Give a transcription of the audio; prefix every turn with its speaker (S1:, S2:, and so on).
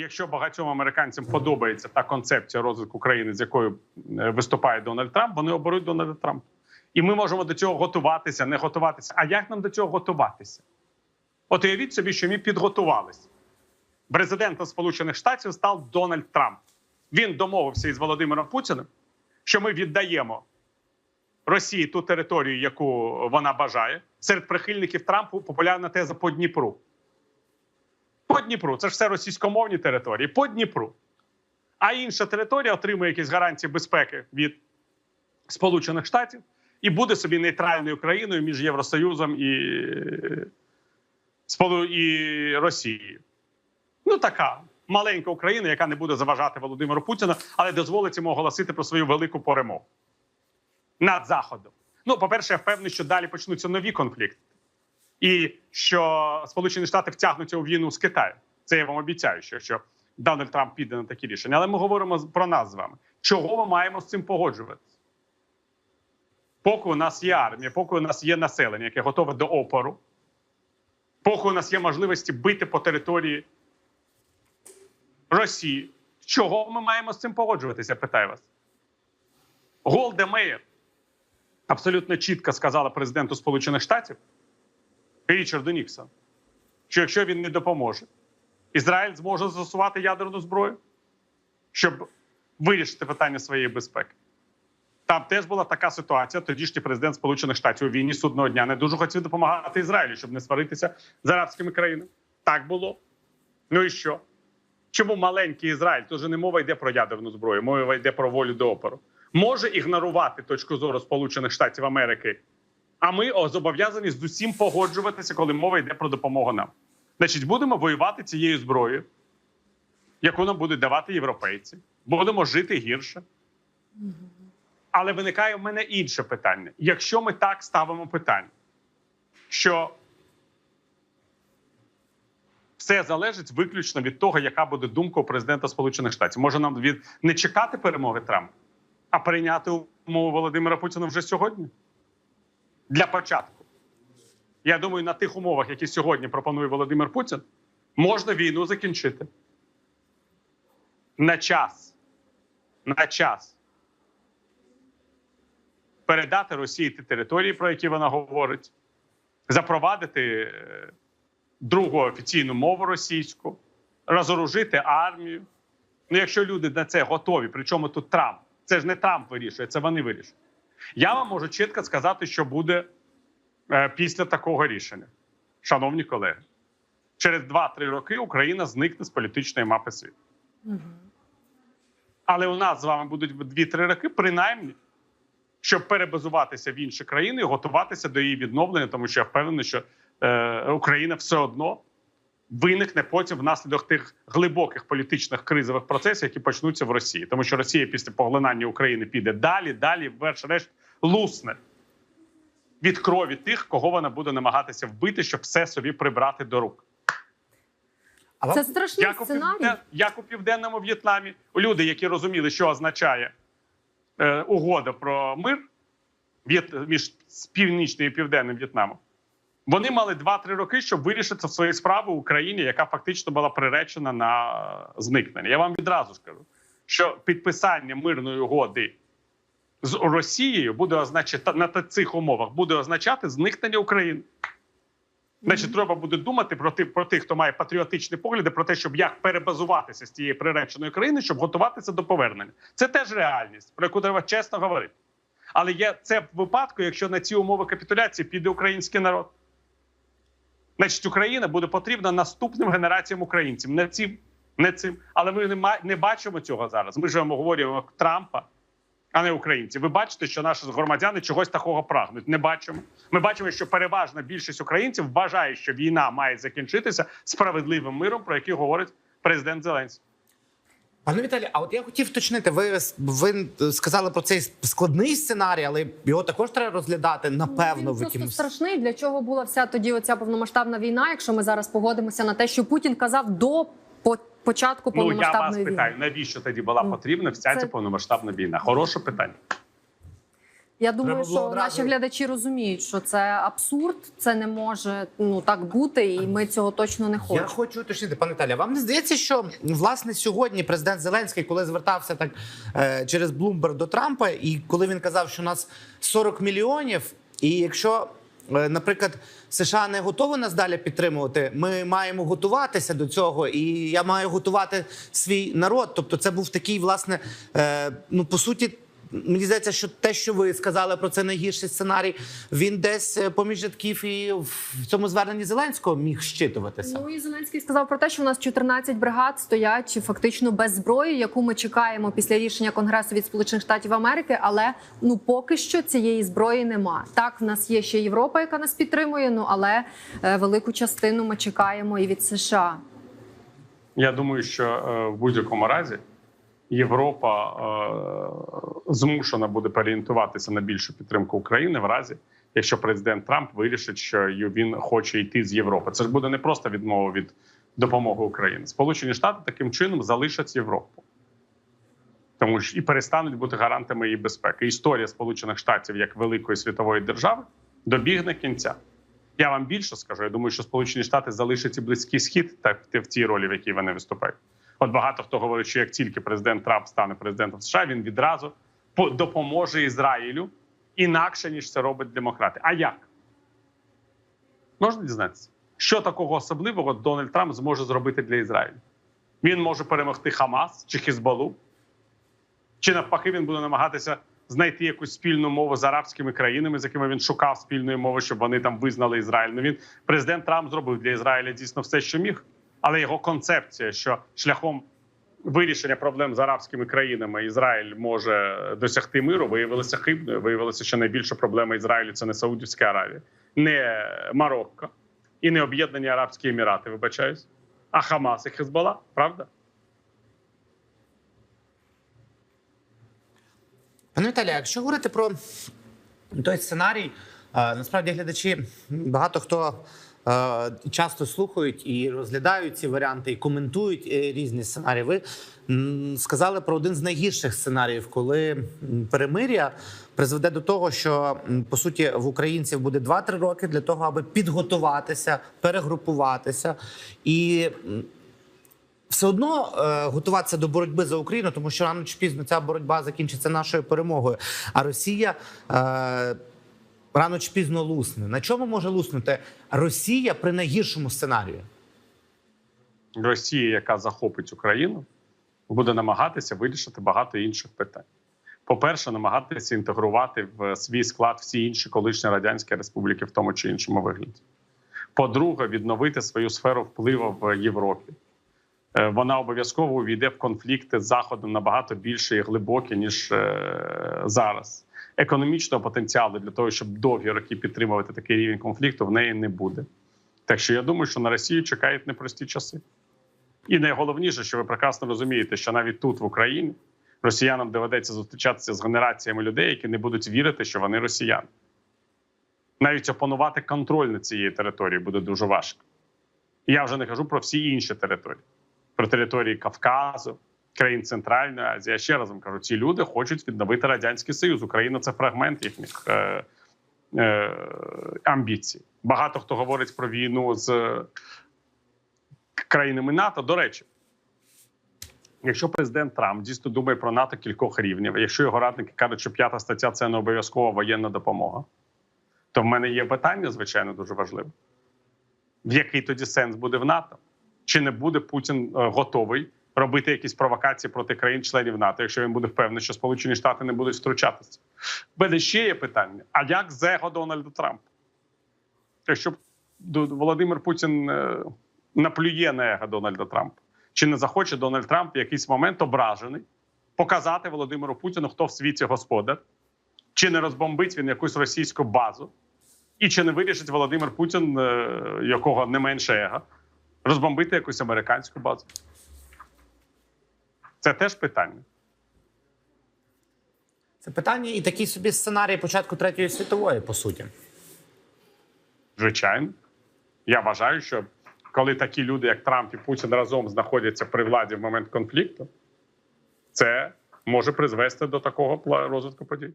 S1: Якщо багатьом американцям подобається та концепція розвитку країни, з якою е, виступає Дональд Трамп, вони оберуть Дональда Трампа. І ми можемо до цього готуватися, не готуватися. А як нам до цього готуватися? От уявіть собі, що ми підготувалися. Президентом Сполучених Штатів став Дональд Трамп. Він домовився із Володимиром Путіним, що ми віддаємо Росії ту територію, яку вона бажає. Серед прихильників Трампу популярна теза по Дніпру. По Дніпру. Це ж все російськомовні території. По Дніпру. А інша територія отримує якісь гарантії безпеки від Сполучених Штатів і буде собі нейтральною країною між Євросоюзом і, і Росією. Ну, така маленька Україна, яка не буде заважати Володимиру Путіну, але дозволить йому оголосити про свою велику перемогу над Заходом. Ну, по-перше, я впевнений, що далі почнуться нові конфлікти, і що Сполучені Штати втягнуться у війну з Китаєм. Це я вам обіцяю, що якщо Дональд Трамп піде на такі рішення. Але ми говоримо про нас з вами. Чого ми маємо з цим погоджуватися? Поки у нас є армія, поки у нас є населення, яке готове до опору, поки у нас є можливості бити по території Росії. Чого ми маємо з цим погоджуватися? Питаю вас. Голде Меєр абсолютно чітко сказала президенту Сполучених Штатів Річарду Ніксону, що якщо він не допоможе, Ізраїль зможе застосувати ядерну зброю, щоб вирішити питання своєї безпеки. Там теж була така ситуація. Тодішній президент Сполучених Штатів у війні судного дня не дуже хотів допомагати Ізраїлю, щоб не сваритися з арабськими країнами. Так було. Ну і що? Чому маленький Ізраїль? Тож не мова йде про ядерну зброю, мова йде про волю до опору. Може ігнорувати точку зору Сполучених Штатів Америки, а ми зобов'язані з усім погоджуватися, коли мова йде про допомогу нам. Значить, будемо воювати цією зброєю, яку нам будуть давати європейці. Будемо жити гірше. Але виникає в мене інше питання. Якщо ми так ставимо питання, що все залежить виключно від того, яка буде думка у президента Сполучених Штатів. Може нам від не чекати перемоги Трампа, а прийняти умови Володимира Путіна вже сьогодні? Для початку. Я думаю, на тих умовах, які сьогодні пропонує Володимир Путін, можна війну закінчити. На час. На час. Передати Росії ті території, про які вона говорить, запровадити е, другу офіційну мову російську, розоружити армію. Ну, якщо люди на це готові, причому тут Трамп, це ж не Трамп вирішує, це вони вирішують. Я вам можу чітко сказати, що буде е, після такого рішення, шановні колеги. Через 2-3 роки Україна зникне з політичної мапи світу. Але у нас з вами будуть 2-3 роки, принаймні, щоб перебазуватися в інші країни і готуватися до її відновлення, тому що я впевнений, що е, Україна все одно виникне потім внаслідок тих глибоких політичних кризових процесів, які почнуться в Росії, тому що Росія після поглинання України піде далі, далі, врешті-решт, лусне від крові тих, кого вона буде намагатися вбити, щоб все собі прибрати до рук.
S2: А
S3: Це страшний
S1: Як у,
S3: сценарій.
S1: півден... як у південному В'єтнамі, люди, які розуміли, що означає е, угода про мир В'єт- між північним і південним В'єтнамом, вони мали 2-3 роки, щоб вирішити свої справи в Україні, яка фактично була приречена на зникнення. Я вам відразу скажу, що підписання мирної угоди з Росією буде означати на цих умовах буде означати зникнення України. Значить, треба буде думати про тих, про тих, хто має патріотичні погляди, про те, щоб як перебазуватися з тієї приреченої країни, щоб готуватися до повернення. Це теж реальність, про яку треба чесно говорити. Але є це в випадку, якщо на ці умови капітуляції піде український народ. Значить, Україна буде потрібна наступним генераціям українців. Не цим, не цим. Але ми не, ма- не бачимо цього зараз. Ми живемо говоримо Трампа, а не українців. Ви бачите, що наші громадяни чогось такого прагнуть. Не бачимо. Ми бачимо, що переважна більшість українців вважає, що війна має закінчитися справедливим миром, про який говорить президент Зеленський.
S2: Пане Віталій, а от я хотів уточнити, ви, ви сказали про цей складний сценарій, але його також треба розглядати напевно
S3: Він
S2: в
S3: просто
S2: якимось.
S3: страшний. Для чого була вся тоді оця повномасштабна війна? Якщо ми зараз погодимося на те, що Путін казав до по- початку
S1: Ну я вас
S3: війни.
S1: питаю, навіщо тоді була
S3: Ну,
S1: потрібна вся
S3: це-
S1: ця повномасштабна війна? Хороше питання.
S3: Я думаю,
S2: Треба
S3: що
S2: одразу-
S3: наші глядачі розуміють, що це абсурд, це не може ну так бути, і ми цього точно не
S2: Я
S3: хочемо.
S2: хочу уточнити, пане Таля. Вам не здається, що власне сьогодні президент Зеленський, коли звертався так е, через Блумберг до Трампа, і коли він казав, що у нас 40 мільйонів, і якщо, е, наприклад, США не готові нас далі підтримувати, ми маємо готуватися до цього, і я маю готувати свій народ. Тобто, це був такий, власне, е, ну по суті. Мені здається, що те, що ви сказали про це найгірший сценарій, він десь е, поміж рядків і в цьому зверненні Зеленського міг щитуватися.
S3: Ну і Зеленський сказав про те, що у нас 14 бригад стоять фактично без зброї, яку ми чекаємо після рішення Конгресу від Сполучених Штатів Америки. Але ну поки що цієї зброї нема. Так, в нас є ще Європа, яка нас підтримує. Ну але е, велику частину ми чекаємо і від США.
S1: Я думаю, що е, в будь-якому разі Європа е, змушена буде переорієнтуватися на більшу підтримку України в разі, якщо президент Трамп вирішить, що він хоче йти з Європи. Це ж буде не просто відмова від допомоги Україні. Сполучені Штати таким чином залишать Європу. Тому що і перестануть бути гарантами її безпеки. Історія Сполучених Штатів як великої світової держави добігне кінця. Я вам більше скажу. Я думаю, що Сполучені Штати залишать і близький схід так в тій ролі, в якій вони виступають. От багато хто говорить, що як тільки президент Трамп стане президентом США, він відразу допоможе Ізраїлю інакше ніж це робить демократи. А як можна дізнатися, що такого особливого Дональд Трамп зможе зробити для Ізраїлю? Він може перемогти Хамас чи Хізбалу, чи навпаки, він буде намагатися знайти якусь спільну мову з арабськими країнами, з якими він шукав спільної мови, щоб вони там визнали Ізраїль. Ну він президент Трамп зробив для Ізраїля дійсно все, що міг, але його концепція, що шляхом вирішення проблем з арабськими країнами Ізраїль може досягти миру, виявилася хибною. Виявилося, що найбільша проблема Ізраїлю це не Саудівська Аравія, не Марокко і не Об'єднані Арабські Емірати. Вибачаюсь, а Хамас і Хезбола, правда?
S2: Пане Віталію, якщо говорити про той сценарій, насправді глядачі багато хто часто слухають і розглядають ці варіанти, і коментують е, різні сценарії. Ви сказали про один з найгірших сценаріїв, коли перемир'я призведе до того, що по суті в українців буде 2-3 роки для того, аби підготуватися, перегрупуватися і. все одно е, готуватися до боротьби за Україну, тому що рано чи пізно ця боротьба закінчиться нашою перемогою. А Росія е, рано чи пізно лусне. На чому може луснути Росія при найгіршому сценарії?
S1: Росія, яка захопить Україну, буде намагатися вирішити багато інших питань. По-перше, намагатися інтегрувати в свій склад всі інші колишні радянські республіки в тому чи іншому вигляді. По-друге, відновити свою сферу впливу в Європі. Е, Вона обов'язково увійде в конфлікти з Заходом набагато більше і глибокі, ніж е, зараз. Економічного потенціалу для того, щоб довгі роки підтримувати такий рівень конфлікту, в неї не буде. Так що я думаю, що на Росію чекають непрості часи. І найголовніше, що ви прекрасно розумієте, що навіть тут, в Україні, росіянам доведеться зустрічатися з генераціями людей, які не будуть вірити, що вони росіяни. Навіть опанувати контроль над цією територією буде дуже важко. Я вже не кажу про всі інші території, про території Кавказу, країн Центральної Азії. Я ще раз вам кажу, ці люди хочуть відновити Радянський Союз. Україна це фрагмент їхніх е, е, амбіцій. Багато хто говорить про війну з країнами НАТО. До речі, якщо президент Трамп дійсно думає про НАТО кількох рівнів, якщо його радники кажуть, що п'ята стаття це не обов'язкова воєнна допомога, то в мене є питання, звичайно, дуже важливе. В який тоді сенс буде в НАТО? Чи не буде Путін е, готовий робити якісь провокації проти країн-членів НАТО, якщо він буде впевнений, що Сполучені Штати не будуть втручатися? В мене ще є питання: а як з его Дональда Трампа? Якщо Володимир Путін е, наплює на его Дональда Трампа, чи не захоче Дональд Трамп в якийсь момент ображений показати Володимиру Путіну, хто в світі господар, чи не розбомбить він якусь російську базу, і чи не вирішить Володимир Путін, е, якого не менше его, розбомбити якусь американську базу? Це теж питання.
S2: Це питання і такий собі сценарій початку третьої світової, по суті.
S1: Звичайно, я вважаю, що коли такі люди, як Трамп і Путін, разом знаходяться при владі в момент конфлікту, це може призвести до такого розвитку подій.